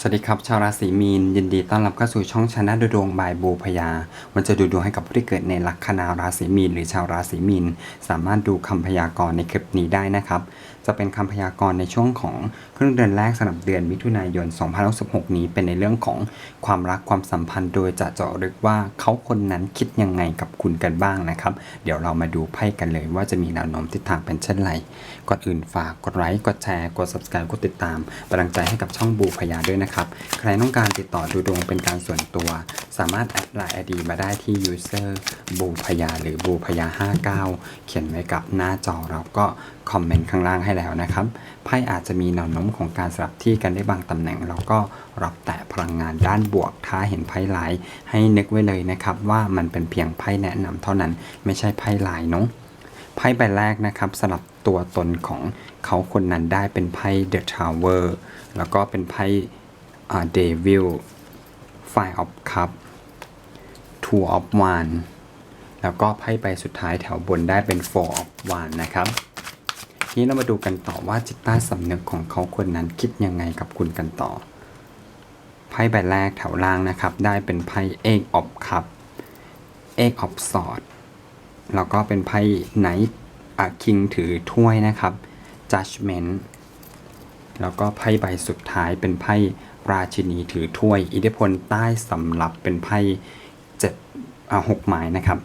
สวัสดีครับ ชาวราศีมีน ยินดีต้อนรับเข้าสู่ช่องชนะดูดวงบายบูพยา มันจะดูดวงให้กับผู้ที่เกิดในลัคนาราศีมีน หรือชาวราศีมีน สามารถดูคำพยากรณ์ในคลิปนี้ได้นะครับ จะเป็นคำพยากรณ์ในช่วงของครึ่งเดือนแรกสำหรับเดือนมิถุนายน 2016 นี้เป็นในเรื่องของความรักความสัมพันธ์ โดยจะเจาะลึกว่าเขาคนนั้นคิดยังไงกับคุณกันบ้างนะครับ เดี๋ยวเรามาดูไพ่กันเลยว่าจะมีแนวโน้มทิศทางเป็นเช่นไร ก่อนอื่นฝากกดไลค์ กดแชร์ กด subscribe กดติดตามเป็นกำลังใจให้กับช่องบูพยาด้วยนะครับ ใครต้องการติดต่อดูดวงเป็นการส่วนตัว สามารถแอดไลน์ ID มาได้ที่ user บูพยาหรือบูพยา59 เขียนไว้กับหน้าจอเราก็คอมเมนต์ข้างล่างให้แล้วนะครับไพ่อาจจะมีแนวโน้มของการสลับที่กันได้บางตำแหน่ง แล้วก็รับแต่พลังงานด้านบวก ถ้าเห็นไพ่หลายให้นึกไว้เลยนะครับว่ามันเป็นเพียงไพ่แนะนำเท่านั้นไม่ใช่ไพ่ลายเนาะไพ่ใบแรกนะครับสลับ ตัวตนของเขาคนนั้นได้เป็นไพ่ The Tower แล้วก็เป็นไพ่อ่า Devil Five of Cup Two of Wands แล้วก็ไพ่ใบสุดท้ายแถวบนได้เป็น Four of Wands นะครับทีนี้เรามาดูกันต่อว่าจิตใต้สำนึกของเขาคนนั้นคิดยังไงกับคุณกันต่อ ไพ่ใบแรกแถวล่างนะครับ ได้เป็นไพ่ Eight of Cup Eight of Swords แล้วก็เป็นไพ่ไนท์ คิงถือถ้วยนะครับ judgment แล้วก็ไพ่ใบสุดท้ายเป็นไพ่ราชินีถือถ้วย อิทธิพลใต้สำหรับเป็นไพ่เจ็ดอ่าหกหมายนะครับ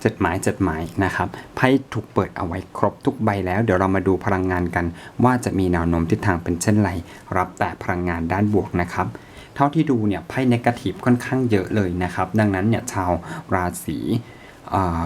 เจ็ดหมายเจ็ดหมายนะครับไพ่ถูกเปิดเอาไว้ครบทุกใบแล้ว เดี๋ยวเรามาดูพลังงานกัน ว่าจะมีแนวโน้มทิศทางเป็นเช่นไร รับแต่พลังงานด้านบวกนะครับ เท่าที่ดูเนี่ยไพ่เนกาทีฟค่อนข้างเยอะเลยนะครับ ดังนั้นเนี่ยชาวราศีอ่า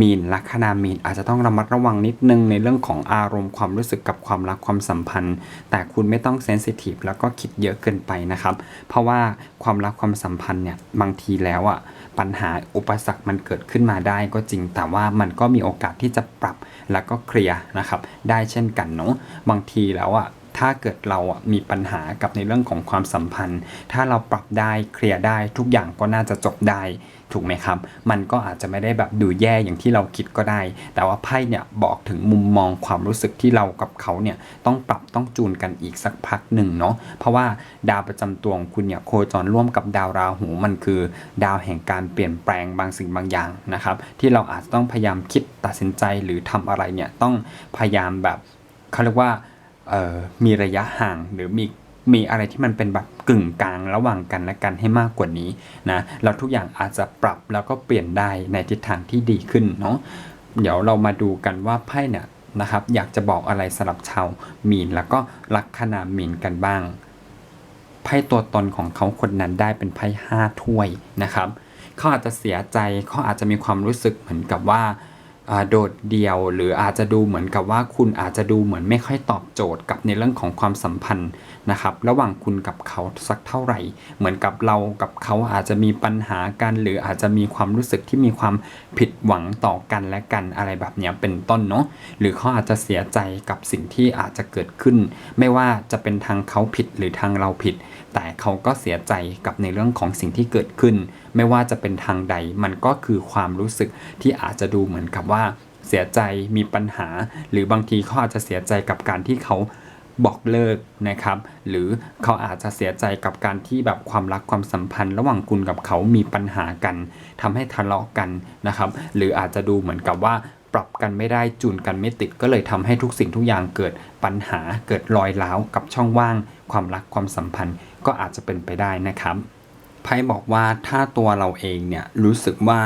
มีนลัคนามีนอาจจะต้องระมัดระวังนิดนึงในเรื่องของอารมณ์ความรู้สึกกับความรักความสัมพันธ์ แต่คุณไม่ต้องเซนซิทีฟแล้วก็คิดเยอะเกินไปนะครับ เพราะว่าความรักความสัมพันธ์เนี่ยบางทีแล้วอะปัญหาอุปสรรคมันเกิดขึ้นมาได้ก็จริง แต่ว่ามันก็มีโอกาสที่จะปรับแล้วก็เคลียร์นะครับ ได้เช่นกันเนาะบางทีแล้วอะ ถ้าเกิดเราอะมีปัญหากับในเรื่องของความสัมพันธ์ ถ้าเราปรับได้เคลียร์ได้ทุกอย่างก็น่าจะจบได้ถูกไหมครับ มันก็อาจจะไม่ได้แบบดูแย่อย่างที่เราคิดก็ได้ แต่ว่าไพ่เนี่ยบอกถึงมุมมองความรู้สึกที่เรากับเขาเนี่ยต้องปรับต้องจูนกันอีกสักพักหนึ่งเนาะ เพราะว่าดาวประจำตัวของคุณเนี่ยโคจรร่วมกับดาวราหู มันคือ ดาวแห่งการเปลี่ยนแปลงบางสิ่งบางอย่างนะครับ ที่เราอาจจะต้องพยายามคิดตัดสินใจหรือทำอะไรเนี่ยต้องพยายามแบบเขาเรียกว่า มีระยะห่างหรือมีมีอะไรที่มันเป็นแบบกึ่งกลางระหว่างกันและกันให้มากกว่านี้นะแล้วทุกอย่างอาจจะปรับแล้วก็เปลี่ยนได้ในทิศทางที่ดีขึ้นเนาะเดี๋ยวเรามาดูกันว่าไพ่เนี่ยนะครับ อยากจะบอกอะไรสำหรับชาวมีนแล้วก็ลัคนามีนกันบ้างไพ่ตัวตนของเขาคนนั้นได้เป็นไพ่ห้าถ้วยนะครับเขาอาจจะเสียใจเขาอาจจะมีความรู้สึกเหมือนกับว่า โดดเดี่ยว หรืออาจจะดูเหมือนกับว่าคุณอาจจะดูเหมือนไม่ค่อยตอบโจทย์กับในเรื่องของความสัมพันธ์นะครับระหว่างคุณกับเขาสักเท่าไหร่ เหมือนกับเรากับเขาอาจจะมีปัญหากัน หรืออาจจะมีความรู้สึกที่มีความผิดหวังต่อกันและกันอะไรแบบนี้เป็นต้นเนาะหรือเขาอาจจะเสียใจกับสิ่งที่อาจจะเกิดขึ้น ไม่ว่าจะเป็นทางเขาผิดหรือทางเราผิด แต่เขาก็เสียใจกับในเรื่องของสิ่งที่เกิดขึ้น ไม่ว่าจะเป็นทางใดมันก็คือความรู้สึกที่อาจจะดูเหมือนกับว่าเสียใจมีปัญหา หรือบางทีเขาอาจจะเสียใจกับการที่เขาบอกเลิกนะครับ หรือเขาอาจจะเสียใจกับการที่แบบความรักความสัมพันธ์ ระหว่างคุณกับเขามีปัญหากันทำให้ทะเลาะกันนะครับ หรืออาจจะดูเหมือนกับว่า ปรับกันไม่ได้จูนกันไม่ติด ก็เลยทำให้ทุกสิ่งทุกอย่างเกิดปัญหาเกิดรอยร้าวกับช่องว่าง ความรักความสัมพันธ์ก็อาจจะเป็นไปได้นะครับไพ่บอกว่าถ้าตัวเราเองเนี่ยรู้สึกว่า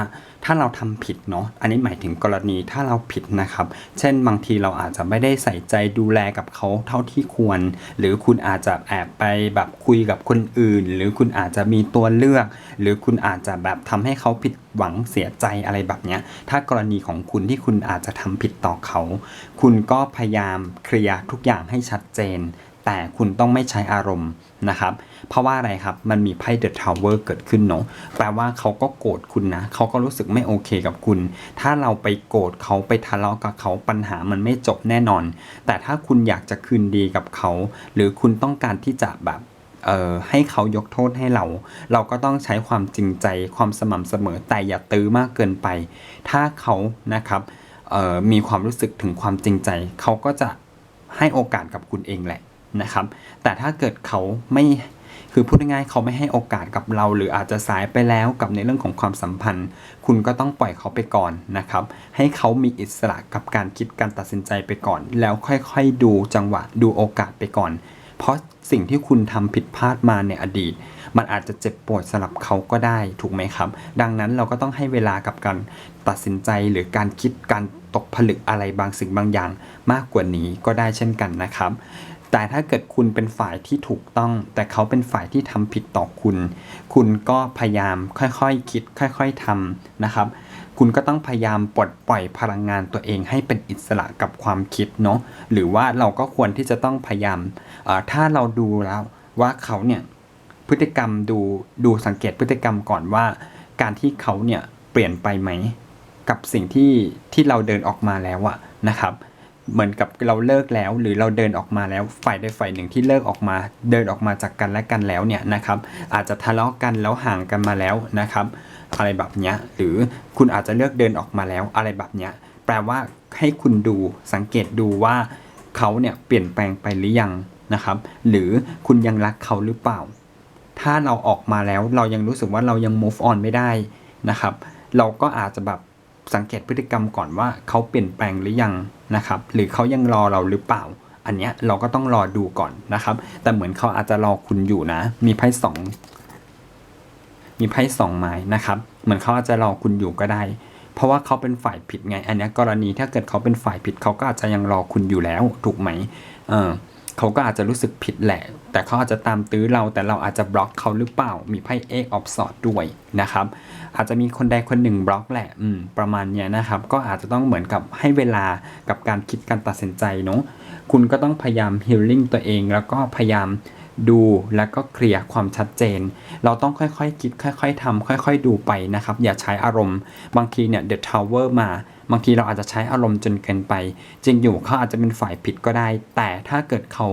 ถ้าเราทำผิดเนาะอันนี้หมายถึงกรณีถ้าเราผิดนะครับ เช่นบางทีเราอาจจะไม่ได้ใส่ใจดูแลกับเขาเท่าที่ควร หรือคุณอาจจะแอบไปแบบคุยกับคนอื่น หรือคุณอาจจะมีตัวเลือก หรือคุณอาจจะแบบทำให้เขาผิดหวังเสียใจอะไรแบบเนี้ย ถ้ากรณีของคุณที่คุณอาจจะทำผิดต่อเขา คุณก็พยายามเคลียร์ทุกอย่างให้ชัดเจน แต่คุณต้องไม่ใช้อารมณ์นะครับ เพราะว่าอะไรครับ มันมีไพ่เดอะทาวเวอร์เกิดขึ้นเนาะแปลว่าเขาก็โกรธคุณนะ เขาก็รู้สึกไม่โอเคกับคุณ ถ้าเราไปโกรธเขาไปทะเลาะกับเขาปัญหามันไม่จบแน่นอน แต่ถ้าคุณอยากจะคืนดีกับเขา หรือคุณต้องการที่จะแบบเอ่อให้เขายกโทษให้เรา เราก็ต้องใช้ความจริงใจความสม่ำเสมอแต่อย่าตื้อมากเกินไป ถ้าเขานะครับเอ่อมีความรู้สึกถึงความจริงใจ เขาก็จะให้โอกาสกับคุณเองแหละ นะครับ แต่ถ้าเกิดเขาไม่คือพูดง่ายๆเขาไม่ให้โอกาสกับเรา หรืออาจจะสายไปแล้วกับในเรื่องของความสัมพันธ์ คุณก็ต้องปล่อยเขาไปก่อนนะครับ ให้เขามีอิสระกับการคิดการตัดสินใจไปก่อน แล้วค่อยๆดูจังหวะดูโอกาสไปก่อน เพราะสิ่งที่คุณทำผิดพลาดมาในอดีต มันอาจจะเจ็บปวดสำหรับเขาก็ได้ถูกไหมครับ ดังนั้นเราก็ต้องให้เวลากับการตัดสินใจหรือการคิดการตกผลึกอะไรบางสิ่งบางอย่างมากกว่านี้ก็ได้เช่นกันนะครับ แต่ถ้าเกิดคุณเป็นฝ่ายที่ถูกต้อง แต่เขาเป็นฝ่ายที่ทำผิดต่อคุณ คุณก็พยายามค่อยๆคคิด ค่อยๆทำนะครับ คุณก็ต้องพยายามปลดปล่อยพลังงานตัวเองให้เป็นอิสระกับความคิดเนาะหรือว่าเราก็ควรที่จะต้องพยายามถ้าเราดูแล้วว่าเขาเนี่ยพฤติกรรมดูดูสังเกตพฤติกรรมก่อนว่า การที่เขาเนี่ยเปลี่ยนไปไหม กับสิ่งที่ที่เราเดินออกมาแล้วอะนะครับ เหมือนกับเราเลิกแล้ว หรือเราเดินออกมาแล้วฝ่ายใดฝ่ายหนึ่งที่เลิกออกมา เดินออกมาจากกันและกันแล้วเนี่ยนะครับอาจจะทะเลาะกันแล้วห่างกันมาแล้วนะครับ อะไรแบบเนี้ยหรือคุณอาจจะเลือกเดินออกมาแล้วอะไรแบบเนี้ยแปลว่าให้คุณดูสังเกตดูว่าเขาเนี่ยเปลี่ยนแปลงไปหรือยังนะครับ หรือคุณยังรักเขาหรือเปล่า ถ้าเราออกมาแล้วเรายังรู้สึกว่าเรายัง move on ไม่ได้นะครับ เราก็อาจจะแบบ สังเกตพฤติกรรมก่อนว่าเขาเปลี่ยนแปลงหรือยังนะครับ หรือเขายังรอเราหรือเปล่า อันเนี้ยเราก็ต้องรอดูก่อนนะครับ แต่เหมือนเขาอาจจะรอคุณอยู่นะ มีไพ่สองมีไพ่สองไม้นะครับ เหมือนเขาอาจจะรอคุณอยู่ก็ได้ เพราะว่าเขาเป็นฝ่ายผิดไง อันนี้กรณีถ้าเกิดเขาเป็นฝ่ายผิดเขาก็อาจจะยังรอคุณอยู่แล้วถูกไหมเออ เขาก็อาจจะรู้สึกผิดแหละ แต่เขาอาจจะตามตื้อเราแต่เราอาจจะบล็อกเขาหรือเปล่า มีไพ่เอ็กออฟสอดด้วยนะครับ อาจจะมีคนใดคนหนึ่งบล็อกแหละอืมประมาณเนี้ยนะครับ ก็อาจจะต้องเหมือนกับให้เวลากับการคิดการตัดสินใจเนาะคุณก็ต้องพยายามฮีลลิ่งตัวเอง แล้วก็พยายามดูแล้วก็เคลียร์ความชัดเจน เราต้องค่อยๆคคิดค่อย ๆทำค่อย ๆ ดูไปนะครับ อย่าใช้อารมณ์ บางทีเนี่ยเดอะทาวเวอร์มา บางทีเราอาจจะใช้อารมณ์จนเกินไป จริงอยู่เขาอาจจะเป็นฝ่ายผิดก็ได้ แต่ถ้าเกิดเขา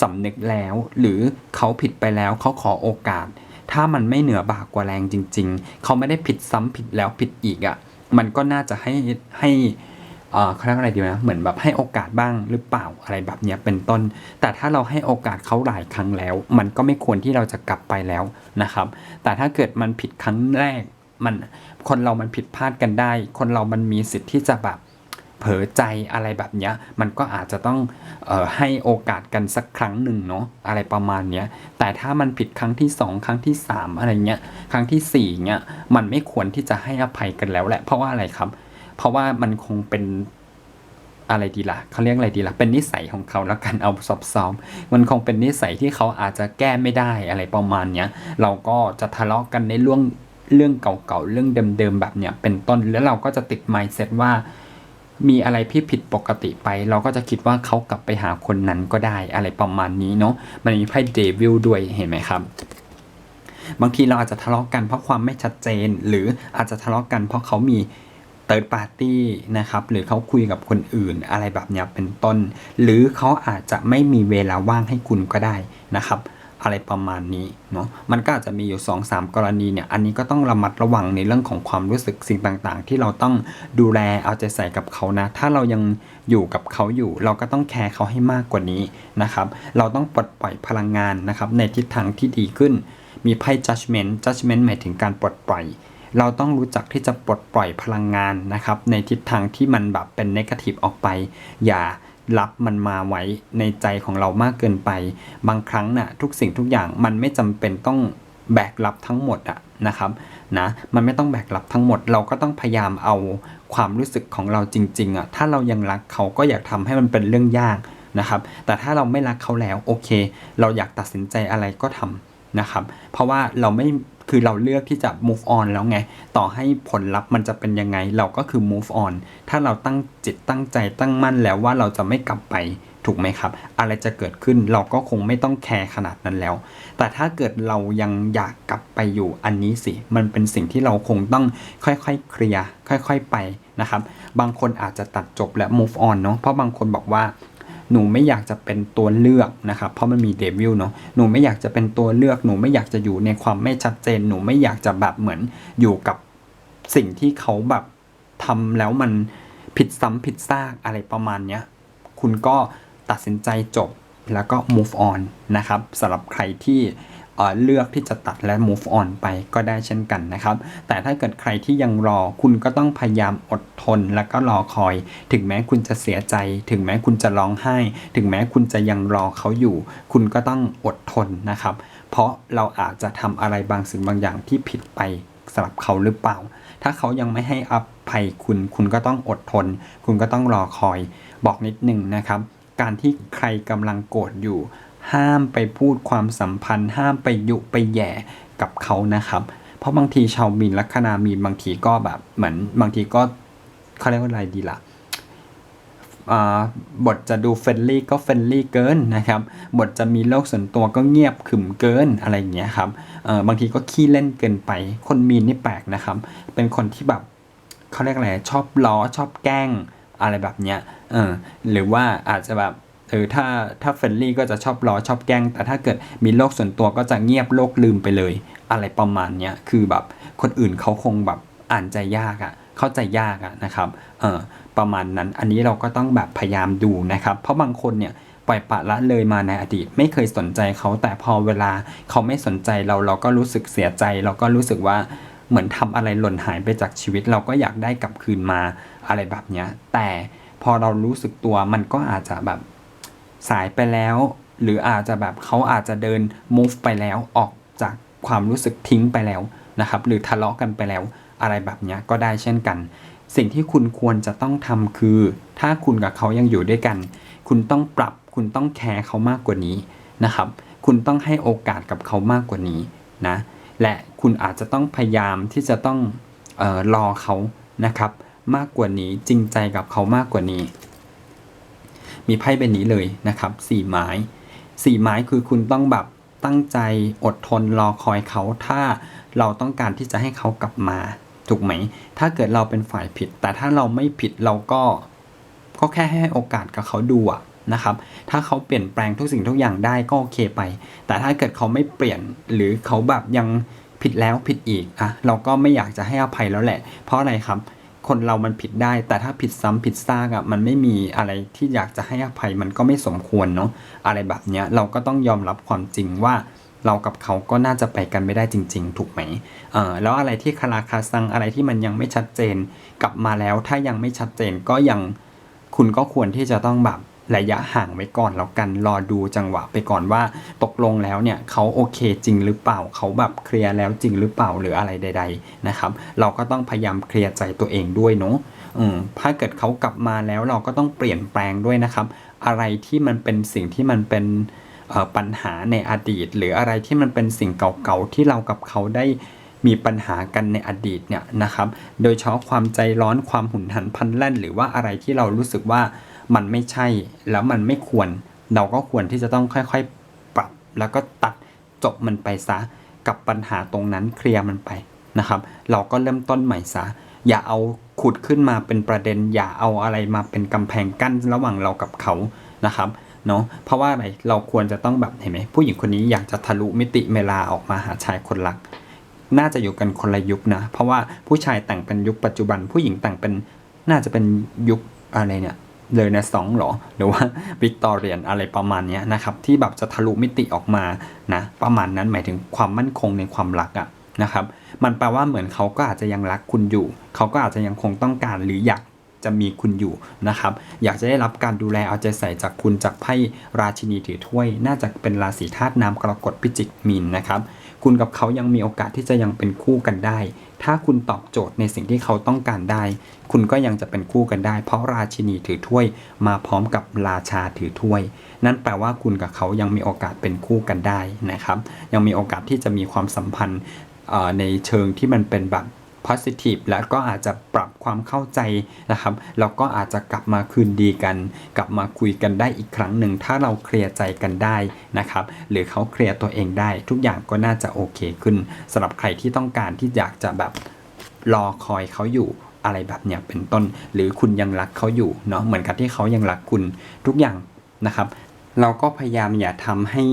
สำนึกแล้ว หรือเขาผิดไปแล้วเขาขอโอกาส ถ้ามันไม่เหนือบากกว่าแรงจริง ๆ เขาไม่ได้ผิดซ้ำผิดแล้วผิดอีกอะ่ะมันก็น่าจะให้ให้เอ่อเขาเรียกอะไรดีนะเหมือนแบบให้โอกาสบ้างหรือเปล่าอะไรแบบเนี้ยเป็นต้น แต่ถ้าเราให้โอกาสเขาหลายครั้งแล้ว มันก็ไม่ควรที่เราจะกลับไปแล้วนะครับ แต่ถ้าเกิดมันผิดครั้งแรก มันคนเรามันผิดพลาดกันได้ คนเรามันมีสิทธิ์ที่จะแบบเผลอใจอะไรแบบเนี้ย มันก็อาจจะต้องออให้โอกาสกันสักครั้งหนึ่งเนาะอะไรประมาณเนี้ย แต่ถ้ามันผิดครั้งที่สองครั้งที่สามอะไรเงี้ย ครั้งที่สี่เงี้ย มันไม่ควรที่จะให้อภัยกันแล้วแหละ เพราะว่าอะไรครับ เพราะว่ามันคงเป็นอะไรดีล่ะเขาเรียกอะไรดีล่ะเป็นนิสัยของเขาแล้วกันเอาซอบๆมันคงเป็นนิสัยที่เขาอาจจะแก้ไม่ได้อะไรประมาณเนี้ย เราก็จะทะเลาะกันในเรื่อง เรื่องเก่าๆ เรื่องเดิมๆ แบบเนี้ยเป็นต้น แล้วเราก็จะติด mindset ว่า มีอะไรที่ผิดปกติไป เราก็จะคิดว่าเขากลับไปหาคนนั้นก็ได้อะไรประมาณนี้เนาะ มันมีไพ่เดวิลด้วยเห็นไหมครับ บางทีเราอาจจะทะเลาะกันเพราะความไม่ชัดเจน หรืออาจจะทะเลาะกันเพราะเขามีเติร์ดปาร์ตี้นะครับ หรือเขาคุยกับคนอื่นอะไรแบบเนี้ยเป็นต้น หรือเขาอาจจะไม่มีเวลาว่างให้คุณก็ได้นะครับ อะไรประมาณนี้เนาะมันก็อาจจะมีอยู่ 2-3สามกรณีเนี่ยอันนี้ก็ต้องระมัดระวังในเรื่องของความรู้สึกสิ่งต่างๆ ที่เราต้องดูแลเอาใจใส่กับเขานะ ถ้าเรายังอยู่กับเขาอยู่ เราก็ต้องแคร์เขาให้มากกว่านี้นะครับเราต้องปลดปล่อยพลังงานนะครับในทิศทางที่ดีขึ้น มีไพ่ judgment judgment หมายถึงการปลดปล่อยเราต้องรู้จักที่จะปลดปล่อยพลังงานนะครับ ในทิศทางที่มันแบบเป็นนกาทีฟออกไป อย่า รับมันมาไว้ในใจของเรามากเกินไป บางครั้งน่ะทุกสิ่งทุกอย่างมันไม่จำเป็นต้องแบกรับทั้งหมดอะนะครับนะมันไม่ต้องแบกรับทั้งหมด เราก็ต้องพยายามเอาความรู้สึกของเราจริงๆอะถ้าเรายังรักเขาก็อยากทำให้มันเป็นเรื่องยากนะครับ แต่ถ้าเราไม่รักเขาแล้วโอเค เราอยากตัดสินใจอะไรก็ทำนะครับ เพราะว่าเราไม่ คือเราเลือกที่จะ move on แล้วไง ต่อให้ผลลัพธ์มันจะเป็นยังไง เราก็คือ move on ถ้าเราตั้งจิตตั้งใจตั้งมั่นแล้วว่าเราจะไม่กลับไปถูกไหมครับ อะไรจะเกิดขึ้นเราก็คงไม่ต้องแคร์ขนาดนั้นแล้ว แต่ถ้าเกิดเรายังอยากกลับไปอยู่อันนี้สิ มันเป็นสิ่งที่เราคงต้องค่อยๆเคลียร์ค่อย ๆ ไปนะครับ บางคนอาจจะตัดจบและ move on เนาะเพราะบางคนบอกว่า หนูไม่อยากจะเป็นตัวเลือกนะครับ เพราะมันมีเดวิลเนาะหนูไม่อยากจะเป็นตัวเลือก หนูไม่อยากจะอยู่ในความไม่ชัดเจน หนูไม่อยากจะแบบเหมือนอยู่กับสิ่งที่เขาแบบทำแล้วมันผิดซ้ำผิดซากอะไรประมาณเนี้ยคุณก็ตัดสินใจจบแล้วก็ move on นะครับสำหรับใครที่ เลือกที่จะตัดและ move on ไปก็ได้เช่นกันนะครับ แต่ถ้าเกิดใครที่ยังรอคุณก็ต้องพยายามอดทนแล้วก็รอคอย ถึงแม้คุณจะเสียใจ ถึงแม้คุณจะร้องไห้ ถึงแม้คุณจะยังรอเขาอยู่ คุณก็ต้องอดทนนะครับ เพราะเราอาจจะทำอะไรบางสิ่งบางอย่างที่ผิดไปสำหรับเขาหรือเปล่า ถ้าเขายังไม่ให้อภัยคุณ คุณก็ต้องอดทน คุณก็ต้องรอคอย บอกนิดนึงนะครับ การที่ใครกำลังโกรธอยู่ ห้ามไปพูดความสัมพันธ์ ห้ามไปยุไปแย่กับเขานะครับ เพราะบางทีชาวมีนลัคนามีนบางทีก็แบบเหมือนบางทีก็เขาเรียกว่าอะไรดีล่ะอ่าบทจะดูเฟรนลี่ก็เฟรนลี่เกินนะครับ บทจะมีโลกส่วนตัวก็เงียบขึมเกินอะไรอย่างเงี้ยครับเออบางทีก็ขี้เล่นเกินไป คนมีนนี่แปลกนะครับ เป็นคนที่แบบเขาเรียกอะไรชอบล้อชอบแกล้งอะไรแบบเนี้ยเออหรือว่าอาจจะแบบ ออถ้าถ้าเฟรนลี่ก็จะชอบล้อชอบแกล้ง แต่ถ้าเกิดมีโลกส่วนตัวก็จะเงียบโลกลืมไปเลย อะไรประมาณเนี้ยคือแบบคนอื่นเขาคงแบบอ่านใจยากอะเข้าใจยากอะนะครับเออประมาณนั้นอันนี้เราก็ต้องแบบพยายามดูนะครับ เพราะบางคนเนี่ยปล่อยปละละเลยมาในอดีต ไม่เคยสนใจเขาแต่พอเวลาเขาไม่สนใจเราเราก็รู้สึกเสียใจ เราก็รู้สึกว่าเหมือนทำอะไรหล่นหายไปจากชีวิต เราก็อยากได้กลับคืนมาอะไรแบบเนี้ยแต่พอเรารู้สึกตัวมันก็อาจจะแบบ สายไปแล้ว หรืออาจจะแบบเขาอาจจะเดิน move ไปแล้วออกจากความรู้สึกทิ้งไปแล้วนะครับ หรือทะเลาะกันไปแล้วอะไรแบบเนี้ยก็ได้เช่นกัน สิ่งที่คุณควรจะต้องทำคือ ถ้าคุณกับเขายังอยู่ด้วยกัน คุณต้องปรับคุณต้องแคร์เขามากกว่านี้นะครับ คุณต้องให้โอกาสกับเขามากกว่านี้นะ และคุณอาจจะต้องพยายามที่จะต้องออรอเขานะครับ มากกว่านี้จริงใจกับเขามากกว่านี้ มีไพ่ใบนี้เลยนะครับสี่ไม้สี่ไม้คือคุณต้องแบบตั้งใจอดทนรอคอยเขาถ้าเราต้องการที่จะให้เขากลับมาถูกไหม ถ้าเกิดเราเป็นฝ่ายผิด แต่ถ้าเราไม่ผิดเราก็ก็แค่ให้โอกาสกับเขาดูอะนะครับ ถ้าเขาเปลี่ยนแปลงทุกสิ่งทุกอย่างได้ก็โอเคไป แต่ถ้าเกิดเขาไม่เปลี่ยนหรือเขาแบบยังผิดแล้วผิดอีกอะเราก็ไม่อยากจะให้อภัยแล้วแหละ เพราะอะไรครับ คนเรามันผิดได้ แต่ถ้าผิดซ้ำผิดซากอะมันไม่มีอะไรที่อยากจะให้อภัยมันก็ไม่สมควรเนาะอะไรแบบเนี้ยเราก็ต้องยอมรับความจริงว่าเรากับเขาก็น่าจะไปกันไม่ได้จริง ๆ ถูกไหมเออแล้วอะไรที่คาราคาซังอะไรที่มันยังไม่ชัดเจน กลับมาแล้วถ้ายังไม่ชัดเจนก็ยังคุณก็ควรที่จะต้องแบบ ระยะห่างไว้ก่อนแล้วกันรอดูจังหวะไปก่อนว่าตกลงแล้วเนี่ยเขาโอเคจริงหรือเปล่าเขาแบบเคลียร์แล้วจริงหรือเปล่าหรืออะไรใด ๆนะครับ เราก็ต้องพยายามเคลียร์ใจตัวเองด้วยเนาะอืมถ้าเกิดเขากลับมาแล้วเราก็ต้องเปลี่ยนแปลงด้วยนะครับ อะไรที่มันเป็นสิ่งที่มันเป็นปัญหาในอดีต หรืออะไรที่มันเป็นสิ่งเก่าๆที่เรากับเขาได้มีปัญหากันในอดีตเนี่ยนะครับ โดยเฉพาะความใจร้อนความหุนหันพันแล่น หรือว่าอะไรที่เรารู้สึกว่า มันไม่ใช่แล้วมันไม่ควร เราก็ควรที่จะต้องค่อยๆ ปรับ แล้วก็ตัดจบมันไปซะกับปัญหาตรงนั้นเคลียร์มันไปนะครับ เราก็เริ่มต้นใหม่ซะอย่าเอาขุดขึ้นมาเป็นประเด็น อย่าเอาอะไรมาเป็นกำแพงกั้นระหว่างเรากับเขานะครับเนาะเพราะว่าอะไรเราควรจะต้องแบบเห็นไหมผู้หญิงคนนี้อยากจะทะลุมิติเวลาออกมาหาชายคนรัก น่าจะอยู่กันคนละยุคนะ เพราะว่าผู้ชายแต่งเป็นยุคปัจจุบัน ผู้หญิงแต่งเป็นน่าจะเป็นยุคอะไรเนี่ย เลยนะสองหรอ หรือว่าวิกตอเรียนอะไรประมาณนี้นะครับที่แบบจะทะลุมิติออกมานะประมาณนั้นหมายถึงความมั่นคงในความรักอะนะครับมันแปลว่าเหมือนเขาก็อาจจะยังรักคุณอยู่ เขาก็อาจจะยังคงต้องการหรืออยากจะมีคุณอยู่นะครับ อยากจะได้รับการดูแลเอาใจใส่จากคุณจากไพ่ราชินีถือถ้วย น่าจะเป็นราศีธาตุน้ำกรกฎพิจิกมีนนะครับ คุณกับเขายังมีโอกาสที่จะยังเป็นคู่กันได้ ถ้าคุณตอบโจทย์ในสิ่งที่เขาต้องการได้ คุณก็ยังจะเป็นคู่กันได้ เพราะราชินีถือถ้วย มาพร้อมกับราชาถือถ้วย นั่นแปลว่าคุณกับเขายังมีโอกาสเป็นคู่กันได้นะครับ ยังมีโอกาสที่จะมีความสัมพันธ์ในเชิงที่มันเป็นแบบ positive แล้วก็อาจจะปรับความเข้าใจนะครับแล้วก็อาจจะกลับมาคืนดีกัน กลับมาคุยกันได้อีกครั้งหนึ่ง ถ้าเราเคลียร์ใจกันได้นะครับหรือเขาเคลียร์ตัวเองได้ ทุกอย่างก็น่าจะโอเคขึ้นสำหรับใครที่ต้องการที่อยากจะแบบรอคอยเขาอยู่อะไรแบบเนี้ยเป็นต้น หรือคุณยังรักเขาอยู่เนาะเหมือนกับที่เขายังรักคุณทุกอย่างนะครับ เราก็พยายามอย่าทำให้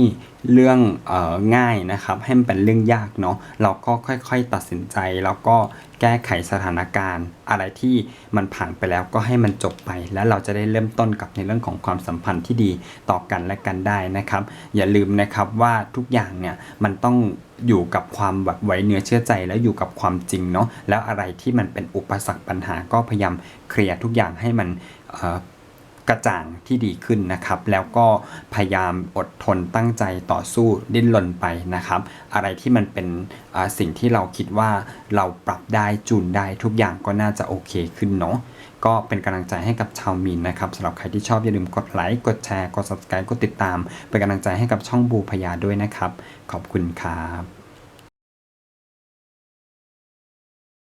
เรื่องออง่ายนะครับ ให้มันเป็นเรื่องยากเนาะเราก็ค่อยๆตัดสินใจ แล้วก็แก้ไขสถานการณ์ อะไรที่มันผ่านไปแล้วก็ให้มันจบไป แล้วเราจะได้เริ่มต้นกับในเรื่องของความสัมพันธ์ที่ดีต่อกันและกันได้นะครับ อย่าลืมนะครับว่าทุกอย่างเนี่ยมันต้องอยู่กับความแบบไว้เนื้อเชื่อใจแล้วอยู่กับความจริงเนาะแล้วอะไรที่มันเป็นอุปสรรคปัญหาก็พยายามเคลียร์ทุกอย่างให้มันเอ่อ กระจ่างที่ดีขึ้นนะครับ แล้วก็พยายามอดทนตั้งใจต่อสู้ดิ้นรนไปนะครับ อะไรที่มันเป็นสิ่งที่เราคิดว่าเราปรับได้จูนได้ทุกอย่างก็น่าจะโอเคขึ้นเนาะก็เป็นกำลังใจให้กับชาวมีนนะครับสำหรับใครที่ชอบอย่าลืมกดไลค์กดแชร์กด subscribe กดติดตาม เป็นกำลังใจให้กับช่องบูพยาด้วยนะครับ ขอบคุณครับ